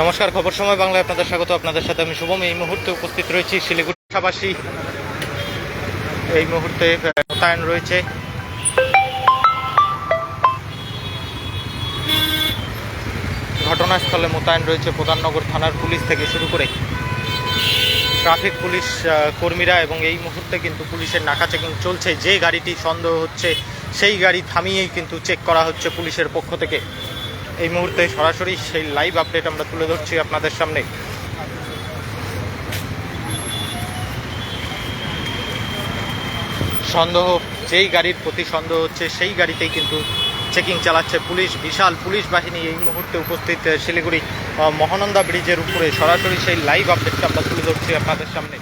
নমস্কার, খবর সময় বাংলায় আপনাদের স্বাগত। আপনাদের সাথে আমি শুভম। এই মুহূর্তে উপস্থিত রয়েছি শিলিগুড়ি পাশাপাশি এই মুহূর্তে মোতায়েন রয়েছে। ঘটনাস্থলে মোতায়েন রয়েছে প্রধাননগর থানার পুলিশ থেকে শুরু করে ট্রাফিক পুলিশ কর্মীরা এবং এই মুহূর্তে কিন্তু পুলিশের নাকা চেকিং চলছে। যে গাড়িটি সন্দেহ হচ্ছে, সেই গাড়ি থামিয়েই কিন্তু চেক করা হচ্ছে পুলিশের পক্ষ থেকে। এই মুহূর্তে সরাসরি সেই লাইভ আপডেট আমরা তুলে ধরছি আপনাদের সামনে। সন্দেহ, যেই গাড়ির প্রতি সন্দেহ হচ্ছে, সেই গাড়িতেই কিন্তু চেকিং চালাচ্ছে পুলিশ, বিশাল পুলিশ বাহিনী এই মুহূর্তে উপস্থিত, শিলিগুড়ি মহানন্দা ব্রিজের উপরে সরাসরি সেই লাইভ আপডেটটা আমরা তুলে ধরছি আপনাদের সামনে।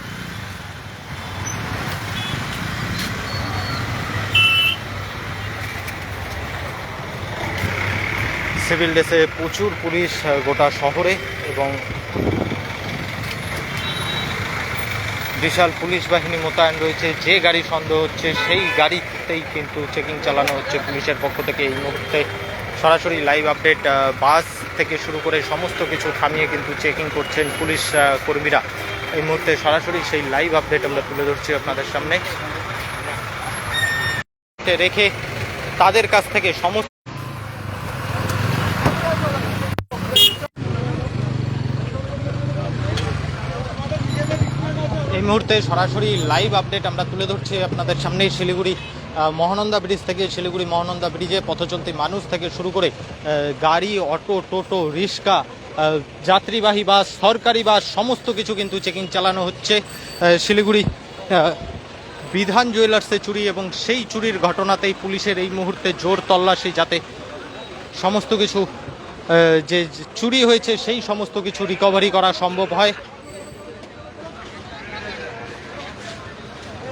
সিভিল ড্রেসে প্রচুর পুলিশ গোটা শহরে এবং বিশাল পুলিশ বাহিনী মোতায়েন রয়েছে। যে গাড়ি সন্দেহ হচ্ছে, সেই গাড়িতেই কিন্তু চেকিং চালানো হচ্ছে পুলিশের পক্ষ থেকে। এই মুহূর্তে সরাসরি লাইভ আপডেট বাস থেকে শুরু করে সমস্ত কিছু থামিয়ে কিন্তু চেকিং করছেন পুলিশ কর্মীরা। এই মুহূর্তে সরাসরি সেই লাইভ আপডেট আমরা তুলে ধরছি আপনাদের সামনে। রেখে তাদের কাছ থেকে সমস্ত এই মুহূর্তে সরাসরি লাইভ আপডেট আমরা তুলে ধরছি আপনাদের সামনে শিলিগুড়ি মহানন্দা ব্রিজ থেকে শিলিগুড়ি মহানন্দা ব্রিজে পথচলতি মানুষ থেকে শুরু করে গাড়ি, অটো, টোটো, রিক্সা যাত্রীবাহী বাস, সরকারি বাস, সমস্ত কিছু কিন্তু চেকিং চালানো হচ্ছে শিলিগুড়ি বিধান জুয়েলার্সে চুরি এবং সেই চুরির ঘটনাতেই পুলিশের এই মুহূর্তে জোর তল্লাশি যাতে সমস্ত কিছু যে যে চুরি হয়েছে সেই সমস্ত কিছু রিকভারি করা সম্ভব হয়।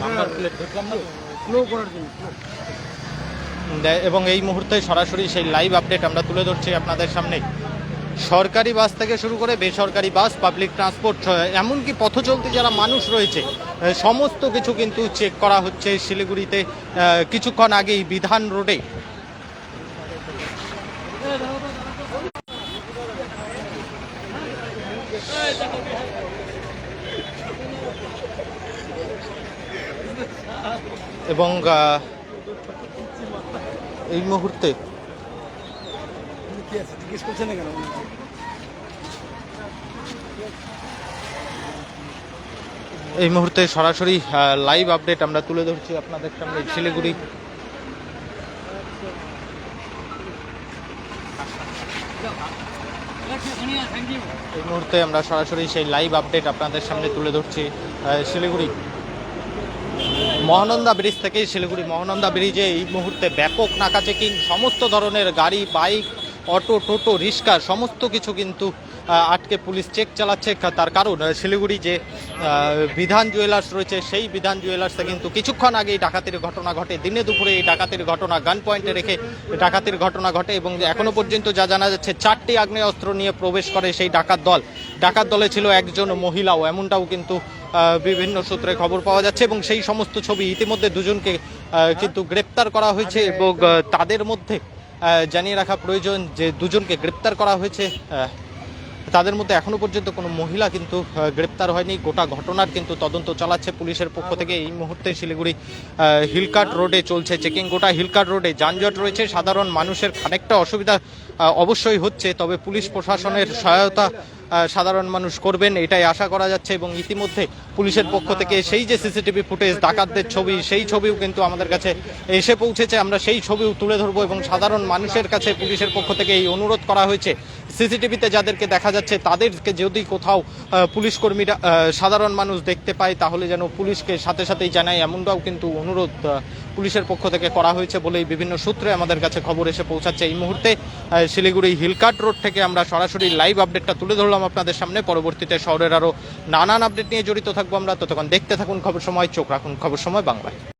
নাম্বার প্লেট দেখলাম না স্লো করার জন্য এবং এই মুহূর্তে সরাসরি সেই লাইভ আপডেট আমরা তুলে ধরছি আপনাদের সামনে। সরকারি বাস থেকে শুরু করে বেসরকারি বাস পাবলিক ট্রান্সপোর্ট এমনকি পথ চলতি যারা মানুষ রয়েছে সমস্ত কিছু কিন্তু চেক করা হচ্ছে শিলিগুড়িতে কিছুক্ষণ আগেই বিধান রোডে। এবং এই মুহূর্তে এই মুহূর্তে সরাসরি লাইভ আপডেট আমরা তুলে ধরছি আপনাদের সামনে শিলিগুড়ি। এই মুহূর্তে আমরা সরাসরি সেই লাইভ আপডেট আপনাদের সামনে তুলে ধরছি শিলিগুড়ি। মহানন্দা ব্রিজ থেকে শিলিগুড়ি মহানন্দা ব্রিজে এই মুহূর্তে ব্যাপক নাকা চেকিং সমস্ত ধরনের গাড়ি, বাইক, অটো, টোটো, রিক্সা, সমস্ত কিছু কিন্তু আটকে পুলিশ চেক চালাচ্ছে। তার কারণ শিলিগুড়ি যে বিধান জুয়েলার্স রয়েছে, সেই বিধান জুয়েলার্সে কিন্তু কিছুক্ষণ আগেই ডাকাতির ঘটনা ঘটে। দিনে দুপুরে এই ডাকাতির ঘটনা গান পয়েন্টে রেখে ডাকাতির ঘটনা ঘটে এবং এখনও পর্যন্ত যা জানা যাচ্ছে, চারটি আগ্নেয়াস্ত্র নিয়ে প্রবেশ করে সেই ডাকাত দল। ডাকাত দলে ছিল একজন মহিলাও, এমনটাও কিন্তু বিভিন্ন সূত্রে খবর পাওয়া যাচ্ছে এবং সেই সমস্ত ছবি ইতিমধ্যে দুজনকে কিন্তু গ্রেপ্তার করা হয়েছে এবং তাদের মধ্যে জানিয়ে রাখা প্রয়োজন যে দুজনকে গ্রেপ্তার করা হয়েছে। তাদের মধ্যে এখনও পর্যন্ত কোনো মহিলা কিন্তু গ্রেপ্তার হয়নি। গোটা ঘটনার কিন্তু তদন্ত চালাচ্ছে পুলিশের পক্ষ থেকে। এই মুহূর্তে শিলিগুড়ি হিলকাট রোডে চলছে চেকিং। গোটা হিলকাট রোডে যানজট রয়েছে। সাধারণ মানুষের খানিকটা অসুবিধা অবশ্যই হচ্ছে, তবে পুলিশ প্রশাসনের সহায়তা সাধারণ মানুষ করবেন, এটাই আশা করা যাচ্ছে। এবং ইতিমধ্যে পুলিশের পক্ষ থেকে সেই যে সিসিটিভি ফুটেজ, ডাকাতদের ছবি, সেই ছবিও কিন্তু আমাদের কাছে এসে পৌঁছেছে। আমরা সেই ছবিও তুলে ধরবো এবং সাধারণ মানুষের কাছে পুলিশের পক্ষ থেকে এই অনুরোধ করা হয়েছে। সিসিটিভিতে যাদেরকে দেখা যাচ্ছে, তাদেরকে যদি কোথাও পুলিশ কর্মীরা সাধারণ মানুষ দেখতে পায়, তাহলে যেন পুলিশকে সাথে সাথেই জানায় এমনটাও কিন্তু অনুরোধ পুলিশের পক্ষ থেকে করা হয়েছে বলেই বিভিন্ন সূত্রে আমাদের কাছে খবর এসে পৌঁছাচ্ছে। এই মুহূর্তে শিলিগুড়ি হিলকাট রোড থেকে আমরা সরাসরি লাইভ আপডেটটা তুলে ধরলাম আপনাদের সামনে। পরবর্তীতে শহরের আরও নানান আপডেট নিয়ে জড়িত থাকব আমরা। ততক্ষণ দেখতে থাকুন খবর সময়, চোখ রাখুন খবর সময়, বাংলায়।